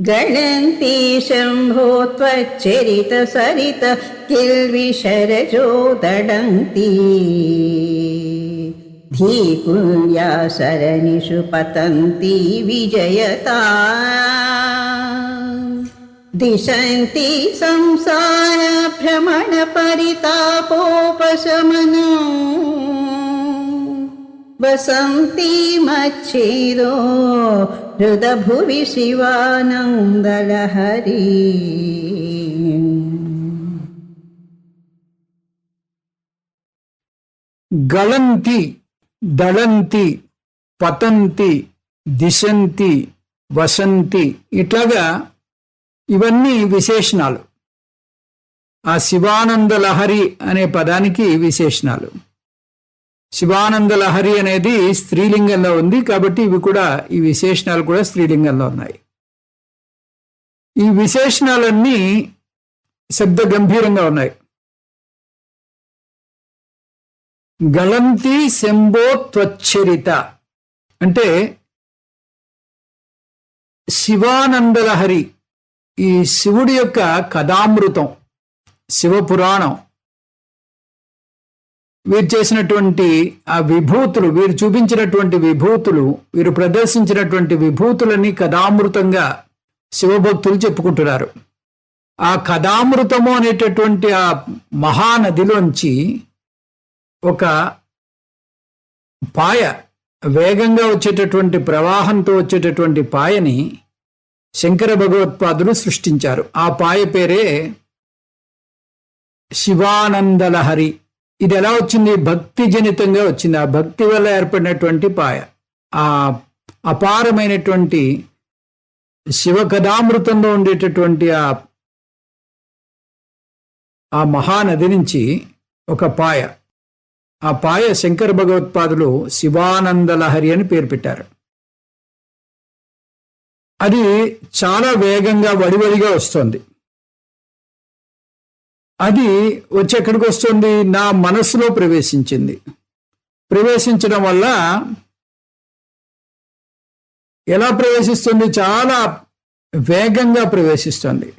गणन्ति शम्भो त्वच्चरितसरित किल्विशरजो दडन्ति धीकुल्या सरणिषु पतन्ति विजयता। दिशन्ति संसारभ्रमणपरितापोपशमनम् वसन्ति मच्छिरो हृदभुवि शिवानन्दलहरी గళంతి దళంతి పతంతి దిశంతి వసంతి ఇట్లాగా ఇవన్నీ విశేషణాలు ఆ శివానంద లహరి అనే పదానికి విశేషణాలు శివానంద లహరి అనేది స్త్రీలింగంలో ఉంది కాబట్టి ఇవి కూడా ఈ విశేషణాలు కూడా స్త్రీలింగంలో ఉన్నాయి. ఈ విశేషణాలన్నీ శబ్ద గంభీరంగా ఉన్నాయి. గళంతి శంభో త్వచ్చరిత అంటే శివానందలహరి ఈ శివుడి యొక్క కథామృతం శివపురాణం వీరు చేసినటువంటి ఆ విభూతులు వీరు చూపించినటువంటి విభూతులు వీరు ప్రదర్శించినటువంటి విభూతులని కథామృతంగా శివభక్తులు చెప్పుకుంటున్నారు. ఆ కథామృతము అనేటటువంటి ఆ మహానదిలోంచి ఒక పాయ వేగంగా వచ్చేటటువంటి ప్రవాహంతో వచ్చేటటువంటి పాయని శంకర భగవత్పాదులు సృష్టించారు. ఆ పాయ పేరే శివానందలహరి. ఇది ఎలా వచ్చింది? భక్తి జనితంగా వచ్చింది. ఆ భక్తి వల్ల ఏర్పడినటువంటి పాయ ఆ అపారమైనటువంటి శివ కథామృతంలో ఉండేటటువంటి ఆ ఆ మహానది నుంచి ఒక పాయ. ఆ పాయ శంకర భగవత్పాదులు శివానందలహరి అని పేరు పెట్టారు. అది చాలా వేగంగా వడివడిగా వస్తుంది. అది వచ్చి ఎక్కడికి వస్తుంది? నా మనస్సులో ప్రవేశించింది. ప్రవేశించడం వల్ల ఎలా ప్రవేశిస్తుంది? చాలా వేగంగా ప్రవేశిస్తుంది.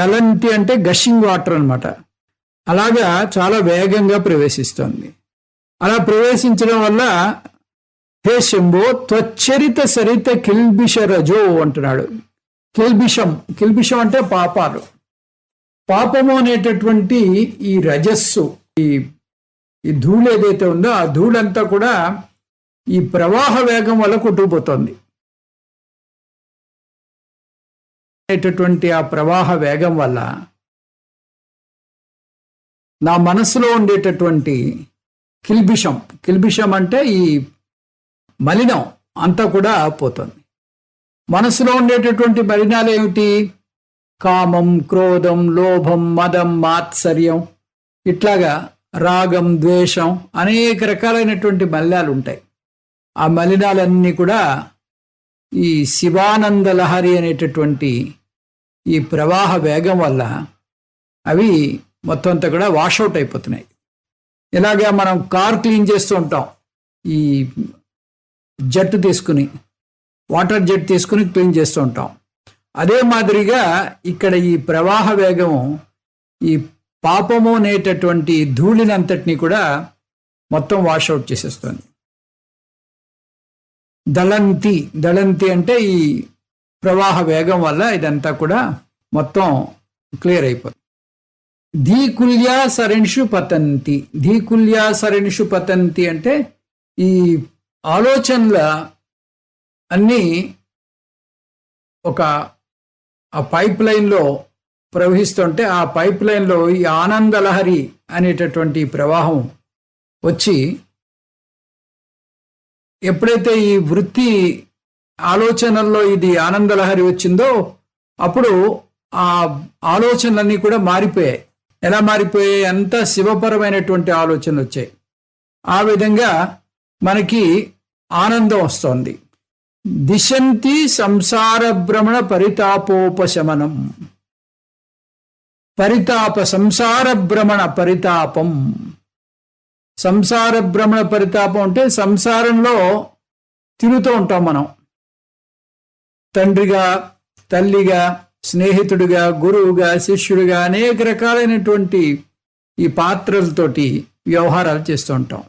గలంటి అంటే గషింగ్ వాటర్ అన్నమాట. అలాగా చాలా వేగంగా ప్రవేశిస్తుంది. అలా ప్రవేశించడం వల్ల హే శంభో త్వచ్చరిత సరిత కిల్బిష రజో అంటున్నాడు. కిల్బిషం. కిల్బిషం అంటే పాపాలు. పాపము అనేటటువంటి ఈ రజస్సు ఈ ఈ ధూళి ఏదైతే ఉందో ఆ ధూళంతా కూడా ఈ ప్రవాహ వేగం వల్ల కొట్టుకుపోతుంది. అనేటటువంటి ఆ ప్రవాహ వేగం వల్ల నా మనసులో ఉండేటటువంటి కిల్బిషం కిల్బిషం అంటే ఈ మలినం అంతా కూడా పోతుంది. మనసులో ఉండేటటువంటి మలినాలు ఏమిటి? కామం క్రోధం లోభం మదం మాత్సర్యం ఇట్లాగా రాగం ద్వేషం అనేక రకాలైనటువంటి మలినాలు ఉంటాయి ఆ మలినాలన్నీ కూడా ఈ శివానంద లహరి అనేటటువంటి ఈ ప్రవాహ వేగం వల్ల అవి మొత్తం అంతా కూడా వాషౌట్ అయిపోతున్నాయి. ఇలాగా మనం కార్ క్లీన్ చేస్తూ ఉంటాం. ఈ జట్టు తీసుకుని వాటర్ జెట్ తీసుకుని క్లీన్ చేస్తూ ఉంటాం. అదే మాదిరిగా ఇక్కడ ఈ ప్రవాహ వేగం ఈ పాపము అనేటటువంటి ధూళినంతటిని కూడా మొత్తం వాషౌట్ చేసేస్తుంది. దళంతి దళంతి అంటే ఈ ప్రవాహ వేగం వల్ల ఇదంతా కూడా మొత్తం క్లియర్ అయిపోతుంది. ధీకుల్యా సరణిషు పతంతి. ధీకుల్యా సరణిషు పతంతి అంటే ఈ ఆలోచనల అన్నీ ఒక ఆ పైప్ లైన్లో ప్రవహిస్తుంటే ఆ పైప్ లైన్లో ఈ ఆనందలహరి అనేటటువంటి ప్రవాహం వచ్చి ఎప్పుడైతే ఈ వృత్తి ఆలోచనల్లో ఇది ఆనందలహరి వచ్చిందో అప్పుడు ఆ ఆలోచనలన్నీ కూడా మారిపోయాయి. ఎలా మారిపోయాయి? అంత శివపరమైనటువంటి ఆలోచనలు వచ్చాయి. ఆ విధంగా మనకి ఆనందం వస్తోంది. దిశంతి సంసార భ్రమణ పరితాపోపశమనం పరితాప సంసార భ్రమణ పరితాపం సంసార భ్రమణ పరితాపం అంటే సంసారంలో తిరుగుతూ ఉంటాం మనం. తండ్రిగా తల్లిగా స్నేహితుడిగా గురువుగా శిష్యుడిగా అనేక రకాలైనటువంటి ఈ పాత్రలతోటి వ్యవహారాలు చేస్తూ ఉంటాం.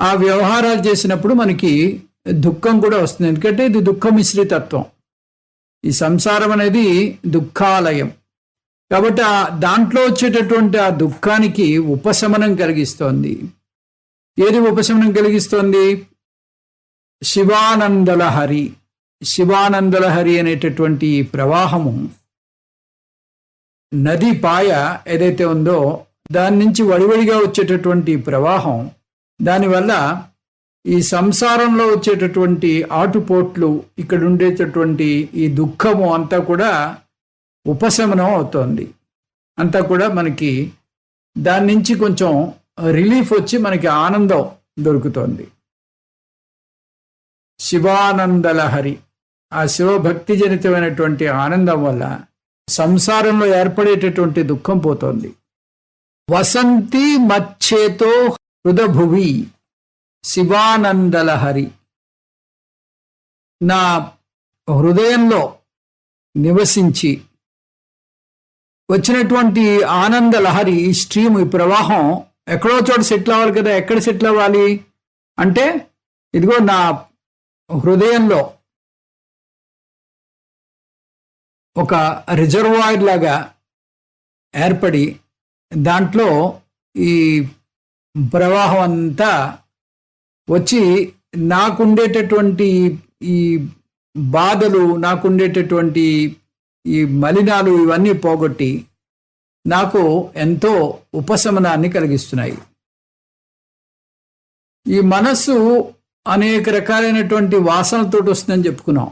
ఆ వ్యవహారాలు చేసినప్పుడు మనకి దుఃఖం కూడా వస్తుంది. ఎందుకంటే ఇది దుఃఖ మిశ్రితత్వం. ఈ సంసారం అనేది దుఃఖాలయం. కాబట్టి ఆ దాంట్లో వచ్చేటటువంటి ఆ దుఃఖానికి ఉపశమనం కలిగిస్తోంది. ఏది ఉపశమనం కలిగిస్తోంది? శివానందలహరి. శివానందలహరి అనేటటువంటి ఈ ప్రవాహము నది పాయ ఏదైతే ఉందో దాని నుంచి వడివడిగా వచ్చేటటువంటి ప్రవాహం దానివల్ల ఈ సంసారంలో వచ్చేటటువంటి ఆటుపోట్లు ఇక్కడ ఉండేటటువంటి ఈ దుఃఖము అంతా కూడా ఉపశమనం అవుతోంది. అంతా కూడా మనకి దాని నుంచి కొంచెం రిలీఫ్ వచ్చి మనకి ఆనందం దొరుకుతోంది. శివానందలహరి ఆ శివభక్తి జనితమైనటువంటి ఆనందం వల్ల సంసారంలో ఏర్పడేటటువంటి దుఃఖం పోతోంది. వసంతి మచ్చేతో హృదభువి. శివానందలహరి. నా హృదయంలో నివసించి వచ్చినటువంటి ఆనంద లహరి ఈ స్ట్రీమ్ ఈ ప్రవాహం ఎక్కడో చోట సెటిల్ అవ్వాలి కదా ఎక్కడ సెటిల్ అవ్వాలి అంటే ఇదిగో నా హృదయంలో ఒక రిజర్వాయర్ లాగా ఏర్పడి దాంట్లో ఈ ప్రవాహం అంతా వచ్చి నాకుండేటటువంటి ఈ బాధలు నాకుండేటటువంటి ఈ మలినాలు ఇవన్నీ పోగొట్టి నాకు ఎంతో ఉపశమనాన్ని కలిగిస్తున్నాయి. ఈ మనస్సు అనేక రకాలైనటువంటి వాసనలతో వస్తుందని చెప్పుకున్నాం.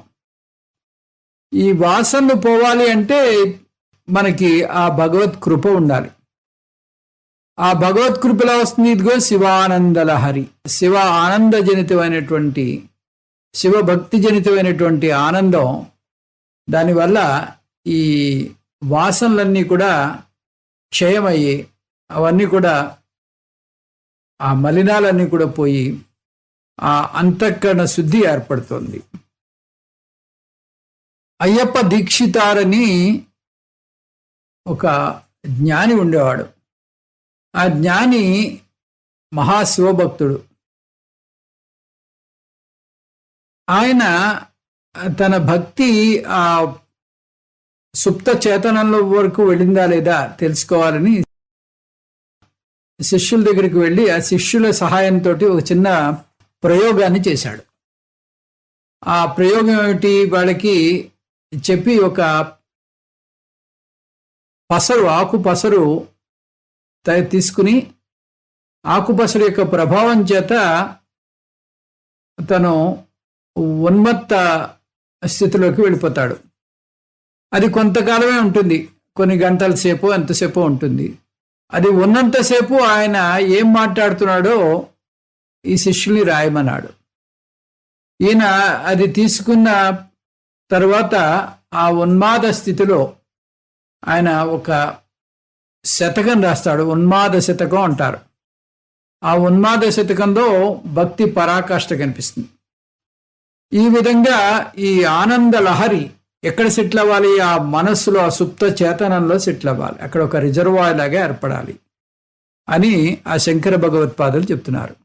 ఈ వాసనలు పోవాలి అంటే మనకి ఆ భగవత్ కృప ఉండాలి. ఆ భగవత్ కృపలో వస్తుంది. ఇదిగో శివానందలహరి. శివ ఆనందజనితమైనటువంటి శివ భక్తి జనితమైనటువంటి ఆనందం. దానివల్ల ఈ వాసనలన్నీ కూడా క్షయమయ్యి అవన్నీ కూడా ఆ మలినాలన్నీ కూడా పోయి ఆ అంతఃకరణ శుద్ధి ఏర్పడుతుంది. అయ్యప్ప దీక్షితారని ఒక జ్ఞాని ఉండేవాడు. ఆ జ్ఞాని మహాశివభక్తుడు. ఆయన తన భక్తి ఆ సుప్త చేతనంలో వరకు వెళ్ళిందా లేదా తెలుసుకోవాలని శిష్యుల దగ్గరికి వెళ్ళి ఆ శిష్యుల సహాయంతో ఒక చిన్న ప్రయోగాన్ని చేశాడు. ఆ ప్రయోగం ఏమిటి? వాళ్ళకి చెప్పి ఒక పసరు ఆకు పసరు తీసుకుని ఆకుపసుడు యొక్క ప్రభావం చేత తను ఉన్మత్త స్థితిలోకి వెళ్ళిపోతాడు. అది కొంతకాలమే ఉంటుంది. కొన్ని గంటల సేపు ఎంతసేపు ఉంటుంది. అది ఉన్నంతసేపు ఆయన ఏం మాట్లాడుతున్నాడో ఈ శిష్యుల్ని రాయమన్నాడు. ఈయన అది తీసుకున్న తర్వాత ఆ ఉన్మాద స్థితిలో ఆయన ఒక శతకం రాస్తాడు ఉన్మాద శతకం అంటారు. ఆ ఉన్మాద శతకంలో భక్తి పరాకాష్ట కనిపిస్తుంది. ఈ విధంగా ఈ ఆనంద లహరి ఎక్కడ సెటిల్ అవ్వాలి? ఆ మనస్సులో ఆ సుప్త చేతనంలో సెటిల్ అవ్వాలి. అక్కడ ఒక రిజర్వాయర్ లాగా ఏర్పడాలి అని ఆ శంకర భగవత్పాదులు చెప్తున్నారు.